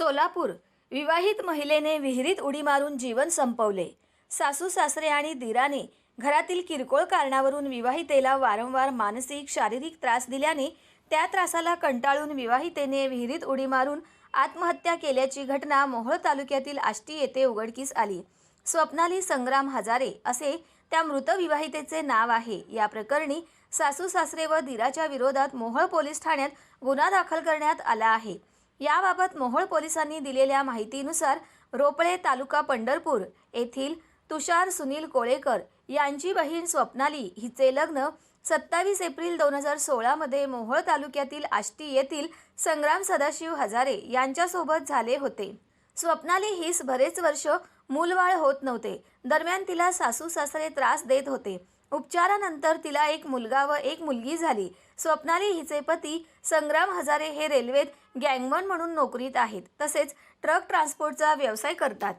सोलापूर विवाहित महिलेने विहिरीत उडी मारून जीवन संपवले. सासू सासरे आणि दिराने घरातील किरकोळ कारणावरून विवाहितेला वारंवार मानसिक शारीरिक त्रास दिल्याने त्या त्रासाला कंटाळून विवाहितेने विहिरीत उडी मारून आत्महत्या केल्याची घटना मोहोळ तालुक्यातील आष्टी येथे उघडकीस आली. स्वप्नाली संग्राम हजारे असे त्या मृत विवाहितेचे नाव आहे. या प्रकरणी सासू सासरे व दिराच्या विरोधात मोहोळ पोलीस ठाण्यात गुन्हा दाखल करण्यात आला आहे. याबाबत मोहोळ पोलिसांनी दिलेल्या माहितीनुसार रोपळे तालुका पंढरपूर येथील तुषार सुनील कोळेकर यांची बहीण स्वप्नाली हिचे लग्न सत्तावीस एप्रिल दोन हजार सोळामध्ये मोहोळ तालुक्यातील आष्टी येथील संग्राम सदाशिव हजारे यांच्यासोबत झाले होते. स्वप्नाली हीस बरेच वर्ष मूलवाळ होत नव्हते. दरम्यान तिला सासू सासरे त्रास देत होते. उपचारानंतर तिला एक मुलगा व एक मुलगी झाली. स्वप्नाली हिचे पती संग्राम हजारे हे रेल्वेत गँगमन म्हणून नोकरीत आहेत. तसेच ट्रक ट्रान्सपोर्टचा व्यवसाय करतात.